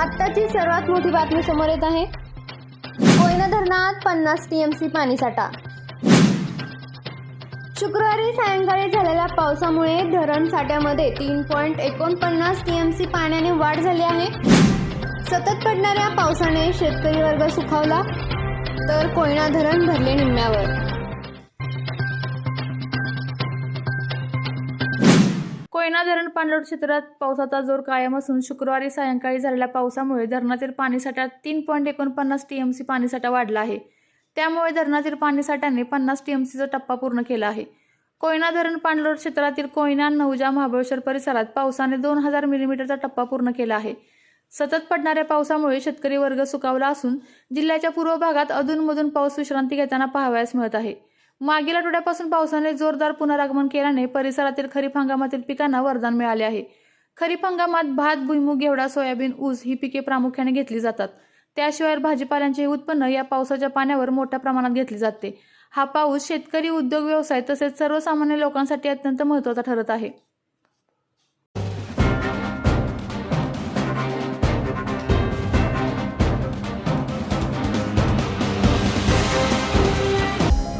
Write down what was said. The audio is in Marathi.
आत्ताची सर्वात मोठी बातमी समोर येत आहे. कोयना धरणात पन्नास टीएमसी पाणीसाठा शुक्रवारी सायंकाळी झालेल्या पावसामुळे धरण साठ्यामध्ये तीन पॉईंट एकोणपन्नास टीएमसी पाण्याने वाढ झाली आहे. सतत पडणाऱ्या पावसाने शेतकरी वर्ग सुखावला. तर कोयना धरण भरले निम्म्यावर. कोयना धरण पाणलोट क्षेत्रात पावसाचा जोर कायम असून शुक्रवारी सायंकाळी झालेल्या पावसामुळे धरणातील पाणीसाठ्यात तीन पॉईंट एकोणपन्नास टीएमसी पाणीसाठा वाढला आहे. त्यामुळे धरणातील पाणीसाठ्याने पन्नास टीएमसीचा टप्पा पूर्ण केला आहे. कोयना धरण पाणलोट क्षेत्रातील कोयना नवजा महाबळेश्वर परिसरात पावसाने दोन हजार मिलीमीटरचा टप्पा पूर्ण केला आहे. सतत पडणाऱ्या पावसामुळे शेतकरी वर्ग सुकावला असून जिल्ह्याच्या पूर्व भागात अधूनमधून पाऊस विश्रांती घेताना पाहावयास मिळत आहे. मागील आठवड्यापासून पावसाने जोरदार पुनरागमन केल्याने परिसरातील खरीप हंगामातील पिकांना वरदान मिळाले आहे. खरीप हंगामात भात भुईमूग घेवडा सोयाबीन ऊस ही पिके प्रामुख्याने घेतली जातात. त्याशिवाय भाजीपाल्यांचे उत्पन्न या पावसाच्या पाण्यावर मोठ्या प्रमाणात घेतले जाते. हा पाऊस शेतकरी उद्योग व्यवसाय तसेच सर्वसामान्य लोकांसाठी अत्यंत महत्त्वाचा ठरत आहे.